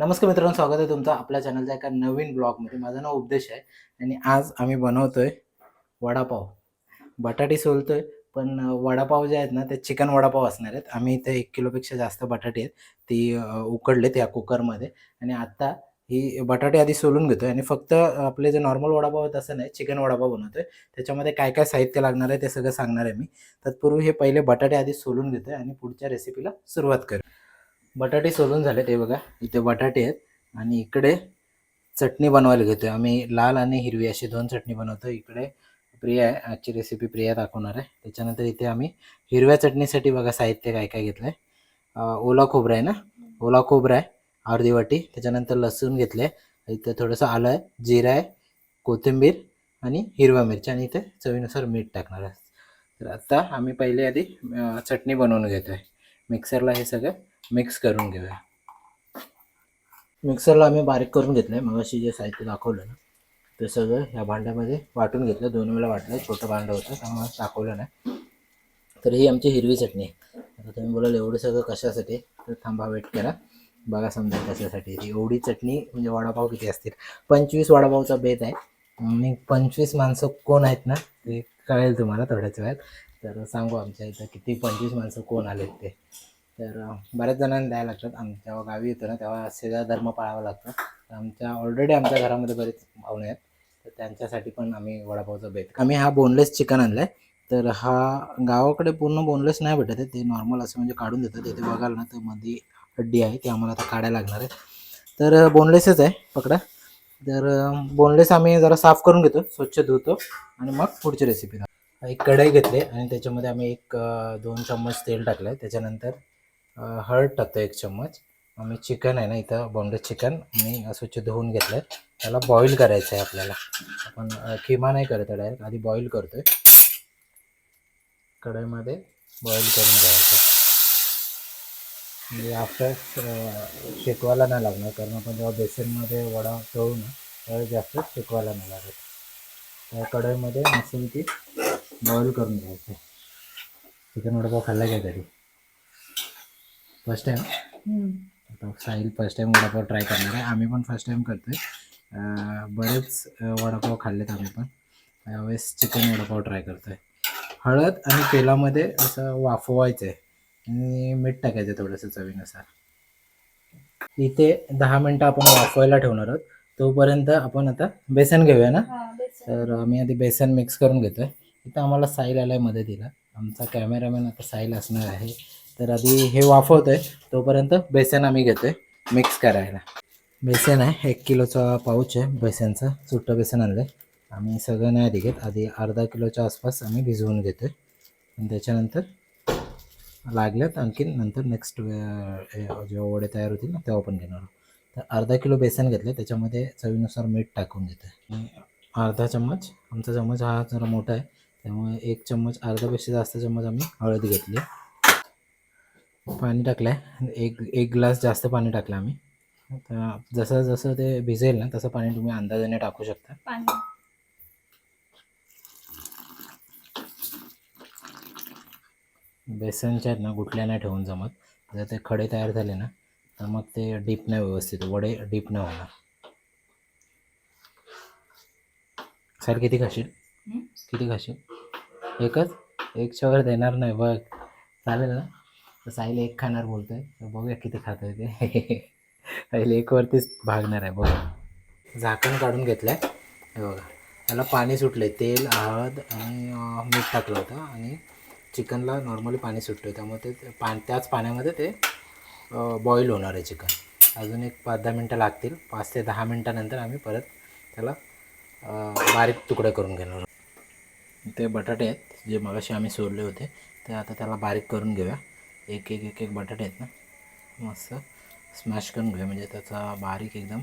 नमस्कार मित्रांनो स्वागत आहे तुमचं आपल्या चॅनलच्या एका नवीन ब्लॉगमध्ये माझं नाव उपदेश आहे आणि आज आम्ही बनवतोय वडापाव. बटाटे सोलतोय पण वडापाव जे आहेत ना ते चिकन वडापाव असणार आहेत. आम्ही इथे एक किलोपेक्षा जास्त बटाटे आहेत. ती उकडले त्या या कुकरमध्ये आणि आत्ता ही बटाटे आधी सोलून घेतोय आणि फक्त आपले जे नॉर्मल वडापाव आहेत असं नाही चिकन वडापाव बनवतोय. त्याच्यामध्ये काय काय साहित्य लागणार आहे ते सगळं सांगणार आहे मी. तत्पूर्वी हे पहिले बटाटे आधी सोलून घेतोय आणि पुढच्या रेसिपीला सुरुवात करू. बटाटे सोलून झाले ते बघा. इथे बटाटे आहेत आणि इकडे चटणी बनवायला घेतोय. आम्ही लाल आणि हिरवी अशी दोन चटणी बनवतो इकडे प्रिया आहे आजची रेसिपी प्रिया दाखवणार आहे. त्याच्यानंतर इथे आम्ही हिरव्या चटणीसाठी बघा साहित्य काय काय घेतलं आहे ओला खोबरा आहे ना? ओला खोबरा आहे अर्धी वाटी. त्याच्यानंतर लसूण घेतलं आहे इथं थोडंसं आलं आहे जिरा आहे कोथिंबीर आणि हिरव्या मिरच्या आणि इथे चवीनुसार मीठ टाकणार आहे. तर आत्ता आम्ही पहिले आधी चटणी बनवून घेतो आहे मिक्सरला हे सगळं मिक्स करून घेऊया. मिक्सरला आम्ही बारीक करून घेतलं आहे मग जे साहित्य दाखवलं ना ते सगळं ह्या भांड्यामध्ये वाटून घेतलं. दोन वेळा वाटलं छोटं भांडं होतं त्यामुळे दाखवलं नाही. तर ही आमची हिरवी चटणी आहे. आता तुम्ही बोलाल एवढं सगळं कशासाठी? तर थांबा वेट करा. बघा समजा कशासाठी. ती एवढी चटणी म्हणजे वडापाव किती असतील? पंचवीस वडापावचा बेत आहे. आणि पंचवीस माणसं कोण आहेत ना ते कळेल तुम्हाला थोड्याच वेळात. तर सांगू आमच्या इथं किती पंचवीस माणसं कोण आलेत ते. तर बऱ्याच जणांना द्यायला लागतात. आम्ही जेव्हा गावी येतो ना तेव्हा शेजार धर्म पाळावा लागतो. तर आमच्या ऑलरेडी आमच्या घरामध्ये बरेच पाहुणे आहेत. तर त्यांच्यासाठी पण आम्ही वडापावचा बेत. आम्ही हा बोनलेस चिकन आणला आहे तर हा गावाकडे पूर्ण बोनलेस नाही भेटत आहे. ते नॉर्मल असं म्हणजे काढून देतात. तिथे बघाल ना तर मध्ये हड्डी आहे. ती आम्हाला आता काढायला लागणार आहे. तर बोनलेसच आहे. पकडा. तर बोनलेस आम्ही जरा साफ करून घेतो. स्वच्छ धुतो. आणि मग पुढची रेसिपी एक कढई घेतली आणि त्याच्यामध्ये आम्ही एक दोन चम्मच तेल टाकलं आहे त्याच्यानंतर हळद टाकतो एक चम्मच. आम्ही चिकन आहे ना इथं बॉम्बे चिकन मी स्वच्छ धुवून घेतलं आहे त्याला बॉईल करायचं आहे आपल्याला. आपण किमा नाही करत डायरेक्ट आधी बॉईल करतो आहे कढईमध्ये बॉईल करून घ्यायचं. म्हणजे आफ्टर शेकवायला नाही लागणार. कारण आपण जेव्हा बेसनमध्ये वडा तळू ना त्यावेळेस जास्त शेकवायला नाही लागत. त्या कढईमध्ये मसून ती बॉईल करून घ्यायचं. चिकन वडापाव खाल्ला घ्या तरी. फर्स्ट आता Sahil first time vada pav try करणार आहे. आम्ही पण फर्स्ट टाईम करतोय. बरेच वडापाव खाल्लेत आम्ही पण. यावेळेस चिकन वडापाव ट्राय करतोय. हळद आणि तेलामध्ये असं वाफवायचं आहे आणि मीठ टाकायचं थोडंसं चवीनुसार. इथे दहा मिनटं आपण वाफवायला ठेवणार आहोत. तोपर्यंत आपण आता बेसन घेऊया ना? तर आम्ही आधी बेसन मिक्स करून घेतोय. इथं आम्हाला साईल आलाय मदतीला. आमचा कॅमेरामॅन आता साईल असणार आहे. तर आधी हे वाफवतोय. तोपर्यंत बेसन आम्ही घेतोय. मिक्स करायला. बेसन आहे. एक किलोचा पाऊच आहे. बेसनचा सुट्टं बेसन आणलं आहे आम्ही सगळं नाही आधी घेत. आधी अर्धा किलोच्या आसपास आम्ही भिजवून घेतो आहे आणि त्याच्यानंतर लागल्यात आणखीन नंतर नेक्स्ट जेव्हा वडे तयार होतील ना तेव्हा पण घेणार आहोत. तर अर्धा किलो बेसन घेतलं त्याच्यामध्ये चवीनुसार मीठ टाकून घेतो आहे अर्धा चम्मच आमचा चम्मच हा जरा मोठा आहे. त्यामुळे एक चम्मच अर्धापेक्षा जास्त चम्मच आम्ही हळद घेतली. पाणी टाकलं आहे एक एक ग्लास जास्त पाणी टाकलं आम्ही. आता जसं जसं ते भिजेल ना तसं पाणी तुम्ही अंदाजाने टाकू शकता. पाणी. बेसनच्या आहेत ना गुटल्या नाही ठेवून जमत. जर ते खडे तयार झाले ना तर मग ते डीप नाही व्यवस्थित वडे डीप नाही होणार. सर किती खाशील? किती खाशील? एकच? एक वर देणार नाही बघ. चालेल ना? तर साईल एक खाणार बोलतोय. तर बघूया किती खातोय ते. साईल एक वरतीच भागणार आहे बघा. झाकण काढून घेतलंय. हे बघा. त्याला पाणी सुटले तेल हळद आणि मीठ टाकलं होतं आणि चिकनला नॉर्मली पाणी सुटतं त्यामुळे ते पा त्याच पाण्यामध्ये ते बॉईल होणार आहे चिकन. अजून एक पाच दहा मिनटं लागतील. पाच ते दहा मिनटानंतर आम्ही परत त्याला बारीक तुकडे करून घेणार ते बटाटे आहेत जे मगाशी आम्ही सोडले होते ते आता त्याला बारीक करून घेऊया. एक एक एक एक बटाटे आहेत ना. मस्त. स्मॅश करून घेऊया. म्हणजे त्याचा बारीक एकदम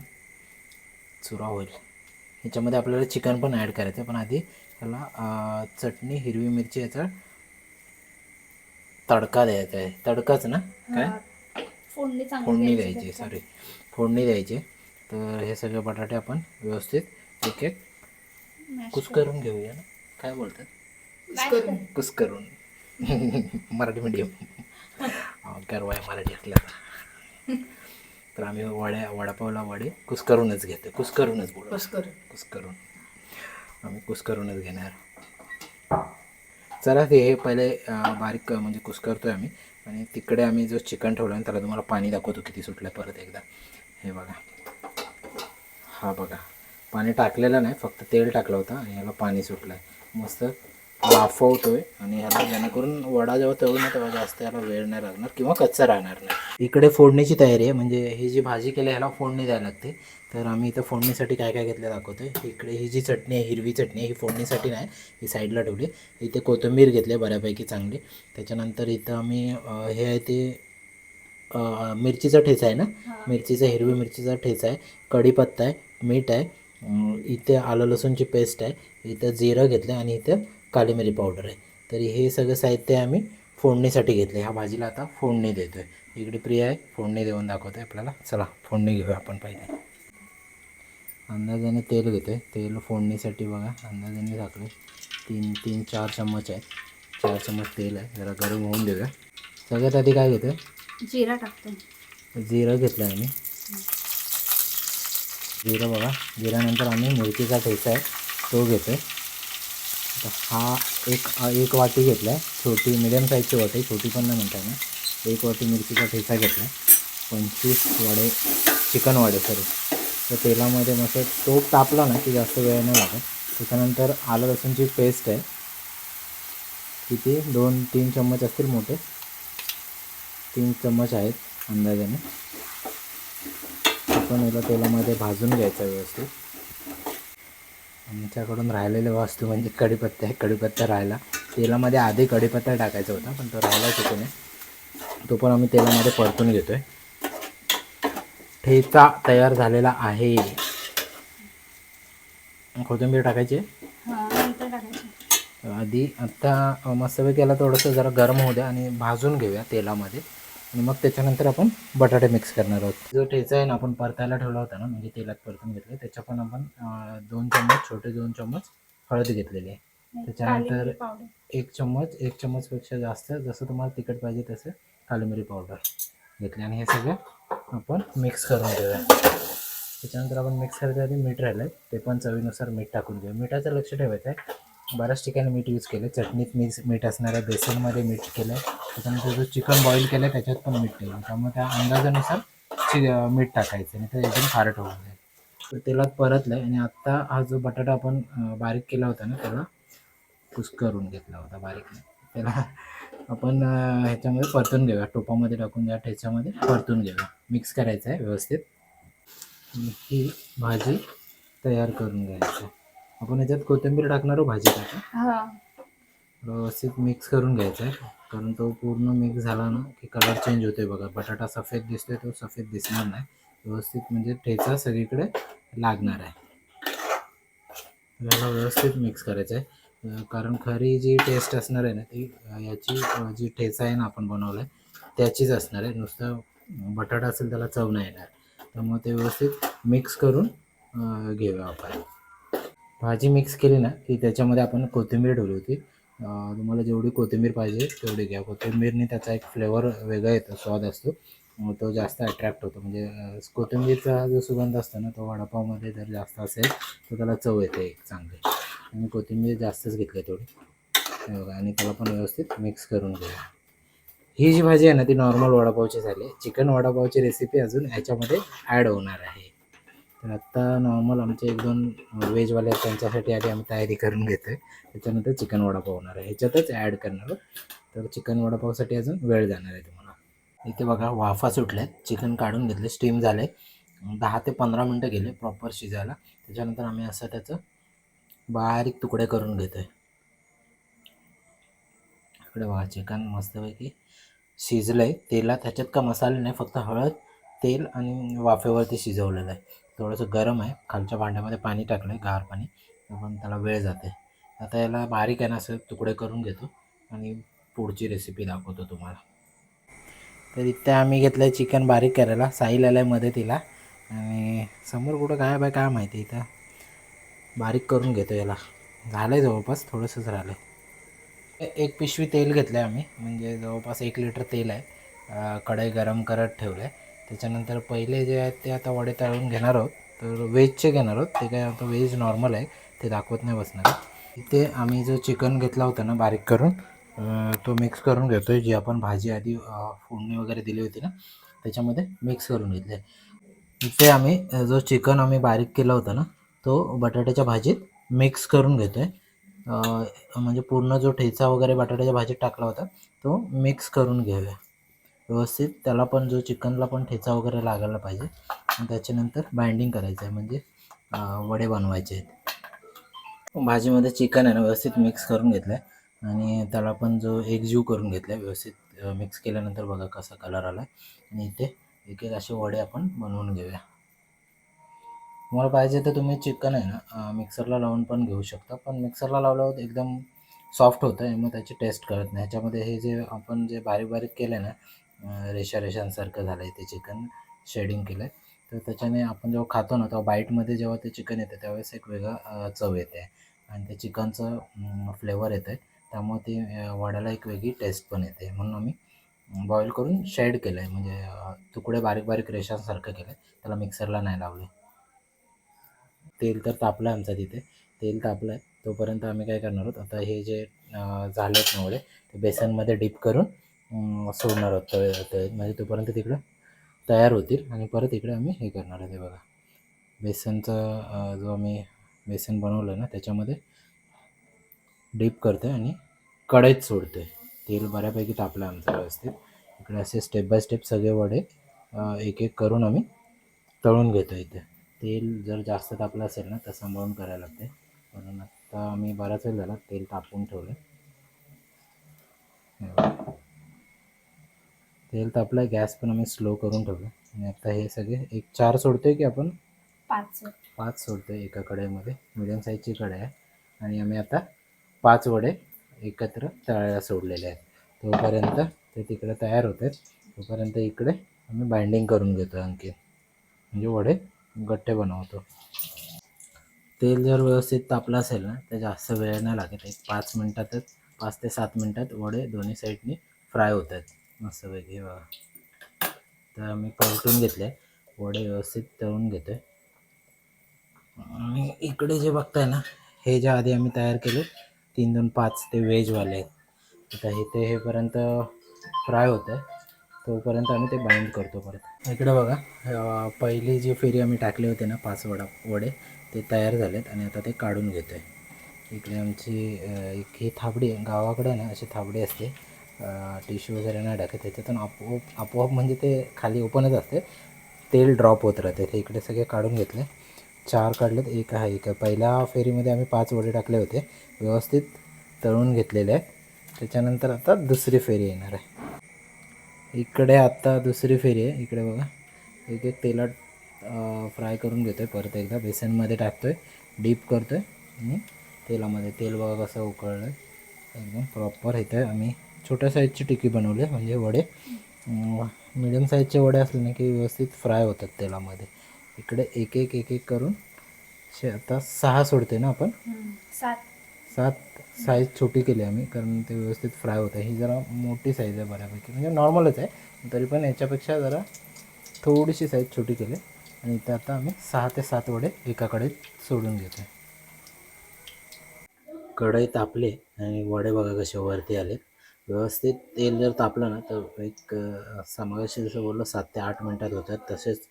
चुरा होईल. ह्याच्यामध्ये आपल्याला चिकन पण ॲड करायचं आहे पण आधी त्याला चटणी हिरवी मिरची याचा तडका द्यायचा आहे. तडकाच ना? काय. फोडणी द्यायची. सॉरी फोडणी द्यायची. तर हे सगळे बटाटे आपण व्यवस्थित एक एक Mash कुस करून. घेऊया ना. काय बोलतात? Mash कर. कुस करून. मराठी मीडियम करवाय मराठी असल्या तर आम्ही वड्या वडापावला वडे कुस्करूनच घेतो कुस्करूनच बोलू कर कुस्करून. आम्ही कुस्करूनच घेणार. चला ते हे पहिले बारीक म्हणजे कुस्करतोय आम्ही. आणि तिकडे आम्ही जो चिकन ठेवला आहे त्याला तुम्हाला पाणी दाखवतो किती सुटलं परत एकदा. हे बघा. हा बघा. पाणी टाकलेलं नाही फक्त तेल टाकलं होतं आणि ह्याला पाणी सुटलं आहे मस्त वाफवतोय आणि ह्याला जेणेकरून वडा जेव्हा तळू ना तेव्हा जास्त याला वेळ नाही लागणार किंवा कच्चा राहणार नाही. इकडे फोडणीची तयारी आहे. म्हणजे ही जी भाजी केली आहे ह्याला फोडणी द्यायला लागते. तर आम्ही इथं फोडणीसाठी काय काय घेतलं दाखवतोय. इकडे ही जी चटणी आहे हिरवी चटणी आहे ही फोडणीसाठी नाही ही साईडला ठेवली इथे कोथिंबीर घेतली आहे बऱ्यापैकी चांगली. त्याच्यानंतर इथं आम्ही हे आहे ते मिरचीचा ठेचा आहे ना? मिरचीचा हिरवी मिरचीचा ठेचा आहे. कढीपत्ता आहे मीठ आहे. इथे आलं लसूणची पेस्ट आहे. इथं जिरं घेतलं आणि इथं काली मिरी पावडर आहे. तर हे सगळं साहित्य आम्ही फोडणीसाठी घेतले ह्या भाजीला आता फोडणी देतोय. इकडे प्रिया आहे फोडणी देऊन दाखवतोय आपल्याला. चला फोडणी घेऊया आपण पहिले. अंदाजाने तेल घेतोय. तेल फोडणीसाठी बघा अंदाजाने टाकले तीन तीन चार चम्मच आहेत चार चम्मच तेल आहे. जरा गरम होऊन देऊया. सगळ्यात आधी काय घेतोय? जिरा टाकते जिरं घेतलं आम्ही. जिरं बघा. जिऱ्यानंतर आम्ही मिरचीचा ठेचा आहे. तो घेतो आहे हा एक एक वाटी घेतला आहे छोटी मिडियम साईजची वाटी छोटी पण नाही म्हणता ना एक वाटी मिरचीचा ठेचा घेतला आहे पंचवीस वडे चिकन वडे सॉरी तर तेलामध्ये मस्त तो तापला ना की जास्त वेळ नाही लागत. त्याच्यानंतर आलं लसूणची पेस्ट आहे. किती? दोन तीन चम्मच असतील मोठे. तीन चम्मच आहेत अंदाजाने. आपण याला तेलामध्ये भाजून घ्यायचं व्यवस्थित. आमच्याकडून राहिलेले वस्तू म्हणजे कढीपत्ता आहे कढीपत्ता राहिला. तेलामध्ये आधी कढीपत्ता टाकायचा होता पण तो राहिला चुकून तो पण आम्ही तेलामध्ये परतून घेतो आहे ठेचा तयार झालेला आहे. कोथिंबीर टाकायची? हा आधी आत्ता मस्तपैकी याला थोडंसं जरा गरम होऊ द्या आणि भाजून घेऊया तेलामध्ये. आणि मग त्याच्यानंतर आपण बटाटे मिक्स करणार आहोत. जो ठेचा आहे ना आपण परतायला ठेवला होता ना म्हणजे तेलात परतून घेतलं त्याच्या पण आपण दोन चम्मच छोटे दोन चम्मच हळद घेतलेली आहे. त्याच्यानंतर एक चम्मच एक चम्मचपेक्षा जास्त जसं तुम्हाला तिखट पाहिजे तसं काली मिरी पावडर घेतली. आणि हे सगळं आपण मिक्स करून घेऊया. त्याच्यानंतर आपण मिक्स करायच्या आधी मीठ राहिलं आहे ते पण चवीनुसार मीठ टाकून घेऊ मिठाचं लक्ष ठेवायचं आहे बऱ्याच ठिकाणी मीठ यूज केलं चटणीत मीठ मीठ असणार आहे बेसनमध्ये मीठ केलं आहे त्याच्यानंतर जो चिकन बॉईल केलं आहे त्याच्यात पण मीठ टाकलं त्यामुळे त्या अंदाजानुसार चि मीठ टाकायचं आणि ते एकदम खारट होऊन जाईल. तर तेलात परतलं आहे आणि आत्ता हा जो बटाटा आपण बारीक केला होता ना त्याला कुस करून घेतला होता बारीक. त्याला आपण ह्याच्यामध्ये परतून घेऊया. टोपामध्ये टाकून या ठेच्यामध्ये परतून घेऊया. मिक्स करायचं आहे व्यवस्थित. ही भाजी तयार करून घ्यायची. आपण याच्यात कोथिंबीर टाकणार भाजी टाका व्यवस्थित मिक्स करून घ्यायचा आहे. कारण तो पूर्ण मिक्स झाला ना की कलर चेंज होते बघा. बटाटा सफेद दिसतोय तो सफेद दिसणार नाही. व्यवस्थित म्हणजे ठेचा सगळीकडे लागणार आहे. याला व्यवस्थित मिक्स करायचं आहे. कारण खरी जी टेस्ट असणार आहे ना ती याची जी ठेचा आहे ना आपण बनवलं आहे त्याचीच असणार आहे. नुसतं बटाटा असेल त्याला चव नाही येणार. त्यामुळे ते व्यवस्थित मिक्स करून घेऊया आपण. भाजी मिक्स केली ना की त्याच्यामध्ये आपण कोथिंबीर ठेवली होती. तुम्हाला जेवढी कोथिंबीर पाहिजे तेवढी घ्या. कोथिंबीरने त्याचा एक फ्लेवर वेगळा येतो स्वाद असतो. तो जास्त अट्रॅक्ट होतो. म्हणजे कोथिंबीरचा जो सुगंध असतो ना तो वडापावमध्ये जर जास्त असेल तर त्याला चव येते एक चांगली. आणि कोथिंबीर जास्तच घेतली थोडी बघा आणि त्याला पण व्यवस्थित मिक्स करून घेऊया. ही जी भाजी आहे ना ती नॉर्मल वडापावची झाली चिकन वडापावची रेसिपी अजून ह्याच्यामध्ये ॲड होणार आहे. तर आत्ता नॉर्मल आमचे एक दोन व्हेजवाले आहेत त्यांच्यासाठी आधी आम्ही तयारी करून घेतो आहे त्याच्यानंतर चिकन वडापाव होणार आहे. ह्याच्यातच ॲड करणार आहोत. तर चिकन वडापावसाठी अजून वेळ जाणार आहे तुम्हाला. इथे बघा वाफा सुटल्यात चिकन काढून घेतले स्टीम झाले दहा ते पंधरा मिनटं गेले प्रॉपर शिजायला. त्याच्यानंतर आम्ही असं त्याचं बारीक तुकडे करून घेतो आहे इकडे बघा चिकन मस्तपैकी शिजलं आहे तेलात ह्याच्यात का मसाले नाही फक्त हळद तेल आणि वाफेवरती शिजवलेलं आहे. थोडंसं गरम आहे. खालच्या भांड्यामध्ये पाणी टाकलं आहे गार पाणी पण त्याला वेळ जाते आता याला बारीक आहे ना असं तुकडे करून घेतो. आणि पुढची रेसिपी दाखवतो तुम्हाला. तर इथे आम्ही घेतलं आहे चिकन बारीक करायला. साईल आला आहे मदतीला. तिला आणि समोर कुठं काय बाय काय माहिती इथं. बारीक करून घेतो याला. झालं आहे जवळपास थोडंसंच राहिलं आहे एक पिशवी तेल घेतलं आहे आम्ही. म्हणजे जवळपास एक लिटर तेल आहे. कढई गरम करत ठेवलं आहे त्याच्यानंतर पहिले जे आहेत ते आता वडे तळून घेणार आहोत. तर व्हेजचे घेणार आहोत. ते काय आता व्हेज नॉर्मल आहे. ते दाखवत नाही बसणार. इथे आम्ही जो चिकन घेतला होता ना बारीक करून तो मिक्स करून घेतो आहे जी आपण भाजी आधी फोडणी वगैरे दिली होती ना त्याच्यामध्ये मिक्स करून घेतले. इथे आम्ही जो चिकन आम्ही बारीक केला होता ना तो बटाट्याच्या भाजीत मिक्स करून घेतो आहे म्हणजे पूर्ण जो ठेचा वगैरे बटाट्याच्या भाजीत टाकला होता तो मिक्स करून घेऊया. व्यवस्थित त्याला पण जो चिकनला पण ठेचा वगैरे लागायला पाहिजे. आणि त्याच्यानंतर बाइंडिंग करायचं आहे. म्हणजे वडे बनवायचे आहेत. भाजीमध्ये चिकन आहे ना व्यवस्थित मिक्स करून घेतलं आहे आणि त्याला पण जो एकजीव करून घेतला आहे व्यवस्थित मिक्स केल्यानंतर बघा कसा कलर आला आहे आणि इथे एक एक असे वडे आपण बनवून घेऊया. तुम्हाला पाहिजे तर तुम्ही चिकन आहे ना मिक्सरला लावून पण घेऊ शकता. पण मिक्सरला लावल्यावर एकदम सॉफ्ट होतं आहे मग त्याची टेस्ट करत नाही. ह्याच्यामध्ये हे जे आपण जे बारीक बारीक केलं आहे ना रेषा रेषांसारखं झालं आहे ते चिकन शेडिंग केलं आहे तर त्याच्याने आपण जेव्हा खातो ना तेव्हा बाईटमध्ये जेव्हा ते चिकन येतं त्यावेळेस एक वेगळा चव येते. आणि ते चिकनचं फ्लेवर येतं आहे त्यामुळे ती अं, वड्याला एक वेगळी टेस्ट पण येते. म्हणून आम्ही बॉईल करून शेड केलं आहे म्हणजे तुकडे बारीक बारीक रेषांसारखं केलं आहे त्याला मिक्सरला नाही लावले. तेल तर तापलं आहे आमचं तिथे. तेल तापलं आहे तोपर्यंत आम्ही काय करणार आहोत? आता हे जे झालेत नवळे ते बेसनमध्ये डीप करून सोडणार आहोत. तळे तळीत म्हणजे तोपर्यंत तिकडं तयार होतील आणि परत इकडे आम्ही हे करणार आहे ते बघा. बेसनचं जो आम्ही बेसन बनवलं आहे ना त्याच्यामध्ये डीप करतो आहे आणि कढईत सोडतो आहे तेल बऱ्यापैकी तापलं आमचं व्यवस्थित. इकडे असे स्टेप बाय स्टेप सगळे वडे एक एक करून आम्ही तळून घेतो इथे. तेल जर जास्त तापलं असेल ना तर सांभाळून करायला लागते म्हणून आता आम्ही बराच वेळ झाला तेल तापवून ठेवलं आहे तेल तापलं आहे गॅस पण आम्ही स्लो करून ठेवलं. आणि आता हे सगळे एक चार सोडतोय की आपण? पाच पाच सोडतोय एका कढईमध्ये. मिडियम साईजची कढई आहे. आणि आम्ही आता पाच वडे एकत्र तळायला सोडलेले आहेत. तोपर्यंत ते तिकडे तयार होत आहेत. तोपर्यंत इकडे आम्ही बाइंडिंग करून घेतो आणखी. म्हणजे वडे गट्टे बनवतो. तेल जर व्यवस्थित तापलं असेल ना तर जास्त वेळ नाही लागत. एक पाच मिनटातच पाच ते सात मिनटात वडे दोन्ही साईडनी फ्राय होत आहेत मस्तपैकी बघा तर आम्ही पलटून घेतले. वडे व्यवस्थित तळून घेतो आहे आणि इकडे जे बघताय ना हे जे आधी आम्ही तयार केले तीन दोन पाच ते व्हेजवाले आहेत. आता हे ते हेपर्यंत फ्राय होतं आहे तोपर्यंत आम्ही ते बाइंड करतो परत. इकडे बघा पहिली जी फेरी आम्ही टाकली होती ना पाच वडा वडे ते तयार झालेत आणि आता ते काढून घेतो आहे इकडे आमची एक ही थाबडी आहे. गावाकडे ना अशी थाबडी असते. टिश्यू वगैरे नाही टाकत त्याच्यातून आपोआप आपोआप म्हणजे ते खाली ओपनच असते. तेल ड्रॉप होत राहते ते इकडे सगळे काढून घेतले. चार काढलेत एक आहे एक आहे. पहिल्या फेरीमध्ये आम्ही पाच वडे टाकले होते व्यवस्थित तळून घेतलेले आहेत त्याच्यानंतर आता दुसरी फेरी येणार आहे. इकडे आता दुसरी फेरी आहे इकडे बघा. एक एक तेलात फ्राय करून घेतो आहे परत एकदा बेसनमध्ये टाकतो आहे डीप करतो आहे आणि तेलामध्ये तेल बघा कसं उकळलं आहे एकदम प्रॉपर इथं आम्ही. छोट्या साईजची टिकी बनवली आहे म्हणजे वडे. मिडियम साईजचे वडे असले ना की व्यवस्थित फ्राय होतात तेलामध्ये. इकडे एक एक एक एक करून शे आता सहा सोडते ना आपण? सात. सात साईज छोटी केली आम्ही कारण ते व्यवस्थित फ्राय होतं. ही जरा मोठी साईज आहे बऱ्यापैकी. म्हणजे नॉर्मलच आहे तरी पण याच्यापेक्षा जरा थोडीशी साईज छोटी केली. आणि इथं आता आम्ही सहा ते सात वडे एकाकडे सोडून घेतो कढई तापले आणि वडे बघा कसे वरती आले व्यवस्थित तेल जर तापलं ना तर एक अं, समावेशी जसं बोललो सात ते आठ मिनटात होतात. तसेच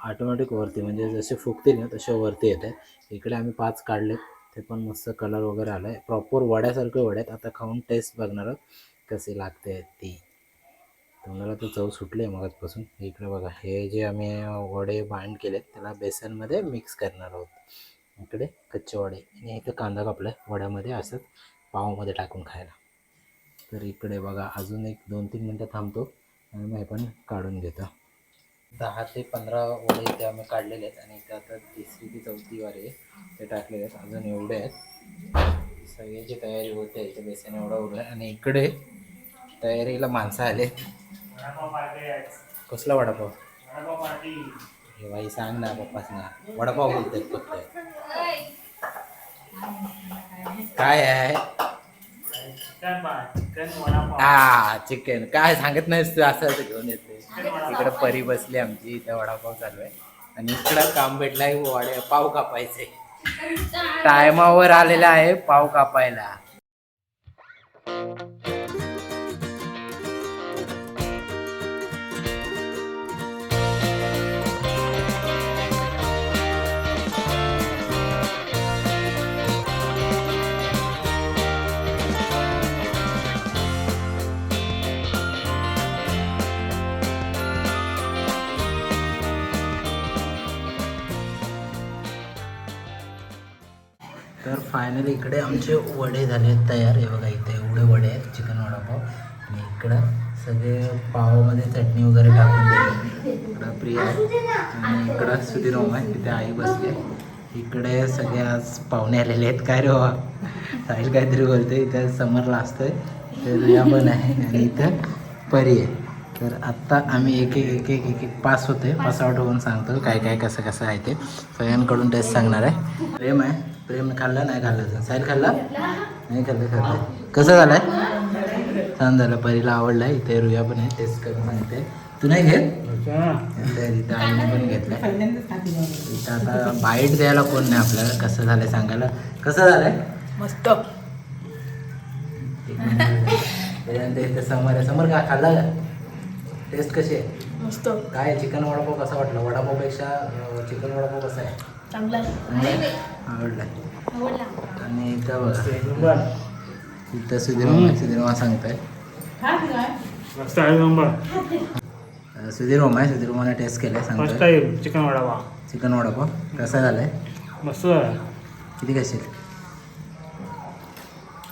ऑटोमॅटिक वरती म्हणजे जसे फुगतील ना तसे वरती येत. आहेत इकडे आम्ही पाच काढले ते पण मस्त कलर वगैरे आला आहे प्रॉपर वड्यासारखे वडे आहेत आता खाऊन टेस्ट बघणार आहोत कसे लागते ती. तुम्हाला तर चव सुटली आहे मगाचपासून. इकडे बघा हे जे आम्ही वडे बाइंड केले त्याला बेसनमध्ये मिक्स करणार आहोत. इकडे कच्चे वडे. आणि इथं कांदा कापला आहे वड्यामध्ये असंच पावामध्ये टाकून खायला. तर इकडे बघा अजून एक दोन तीन मिनटं थांबतो आणि मग हे पण काढून घेतो. दहा ते पंधरा वडे इथे आम्ही काढलेले आहेत आणि इथे आता तिसरी ती चौथी वारे ते टाकलेले आहेत. अजून एवढे आहेत. सगळ्याची तयारी होते इथे बेसन एवढा उरला आहे आणि इकडे तयारीला माणसं आले. कसला वडापाव? हे बाई सांग ना पप्पाच ना वडापाव बोलतात फक्त. काय आहे? हा चिकन. काय सांगत नाहीस तू असं घेऊन येते. इकडं परी बसली आमची इथे वडापाव चालू आहे. आणि इकडं काम भेटलंय वडे पाव कापायचे. टायमावर आलेला आहे पाव कापायला. फायनली इकडे आमचे वडे झाले आहेत तयार. हे बघा इथे एवढे वडे आहेत चिकन वडापाव आणि इकडं सगळे पावामध्ये चटणी वगैरे टाकून दिली. इकडं प्रिया आहे आणि इकडं सुधीर ओम आहे. तिथे आई बसली आहे. इकडे सगळे आज पाहुणे आलेले आहेत. काय रे बाबा? साहिल काहीतरी बोलते इथे समरला असतोय तर रिया पण आहे आणि इथं परी आहे. तर आत्ता आम्ही एक एक एक एक एक एक पास होते पास आउट होऊन सांगतो काय काय कसं कसं आहे ते. सगळ्यांकडून टेस्ट सांगणार आहे. प्रेम आहे. प्रेम खाल्लं नाही खाल्लं साहिल खाल्ला? नाही खाल्लं खाल्लं. कसं झालंय? छान झालं. परीला आवडलं इथे रुया पण आहे. टेस्ट करून सांगते. तू नाही घेत? इथं आईने पण घेतलंय. इथं आता बाईट द्यायला कोण नाही आपल्याला. कसं झालंय सांगायला? कसं झालंय? मस्त. त्याच्यानंतर इथं समर आहे. समर का खाल्ला का? टेस्ट कशी आहे? मस्त. काय चिकन वडापाव कसा वाटला? वडापावपेक्षा चिकन वडापाव कसा आहे? चांगला आवडला. आणि इथं बघा. इथं सुधीर सुधीर मामा सांगताय. मस्त आहे. नंबर. सुधीर मामा आहे. सुधीर मामाने टेस्ट केलाय मस्त सांगतोय आहे. चिकन वडावा चिकन वडापाव कसा झालाय? मस्त आहे. किती खाशील?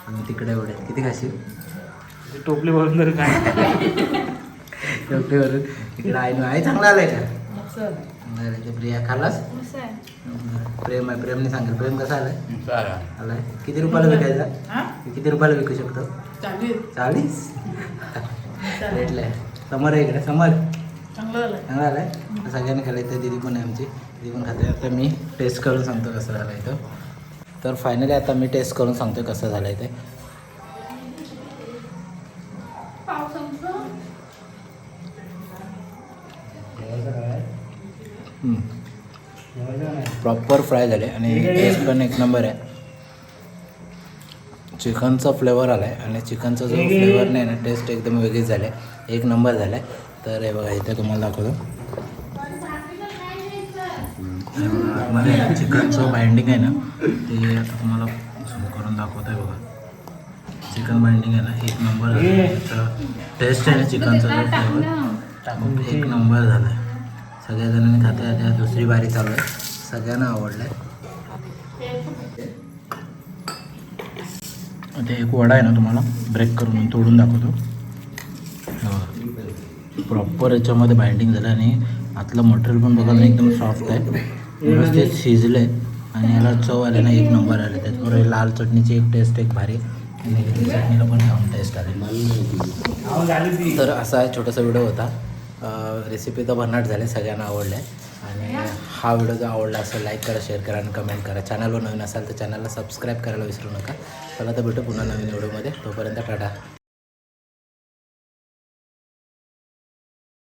आणि तिकडे एवढे. किती खाशील? टोपली भरून तरी काय डोक्यावरून इकडे आई आई चांगला आलाय का? ते प्रिया आहे? प्रेम आहे प्रेमने सांगेल. प्रेम कसा आलाय? आलाय. किती रुपयाला विकायचा? किती रुपयाला विकू शकतो? चाळीस. भेटलंय. समोर आहे इकडे समोर. चांगलं आलाय. सगळ्यांनी खाल्लं इथं दिदी पण आहे आमची. दिदी पण खाते. आता मी टेस्ट करून सांगतो कसं झालं इथं. तर फायनली आता मी टेस्ट करून सांगतो कसं झालं ते. प्रॉपर फ्राय झाले आणि टेस्ट पण एक नंबर आहे. चिकनचा फ्लेवर आला आहे आणि चिकनचा जो फ्लेवर नाही ना टेस्ट एकदम वेगळीच झाली. आहे एक नंबर झाला आहे तर हे बघा इथे तुम्हाला दाखवतो. चिकनचं बाइंडिंग आहे ना ते आता तुम्हाला करून दाखवत आहे बघा. चिकन बाइंडिंग आहे ना एक नंबर टेस्ट आहे ना चिकनचा जो फ्लेवर एक नंबर झाला आहे सगळ्या जणांनी खाते आता दुसरी बारी चालू आहे. सगळ्यांना आवडलं आहे ते एक वडा आहे ना तुम्हाला ब्रेक करून तोडून दाखवतो. प्रॉपर याच्यामध्ये बाइंडिंग झालं आणि आतलं मटेरियल पण बघा ना एकदम सॉफ्ट आहे. व्यवस्थित शिजलं आहे आणि याला चव आले ना एक नंबर आले. त्याचबरोबर लाल चटणीची एक टेस्ट एक भारी. आणि चटणीला पण खाऊन टेस्ट आली. तर असा छोटासा व्हिडिओ होता. रेसिपी तर भन्नाट झाली सगळ्यांना आवडले आणि हा व्हिडिओ जर आवडला असेल लाईक करा शेअर करा आणि कमेंट करा. चॅनलवर नवीन असाल तर चॅनलला सबस्क्राईब करायला विसरू नका. चला तर भेटू पुन्हा नवीन व्हिडिओमध्ये तोपर्यंत टाटा.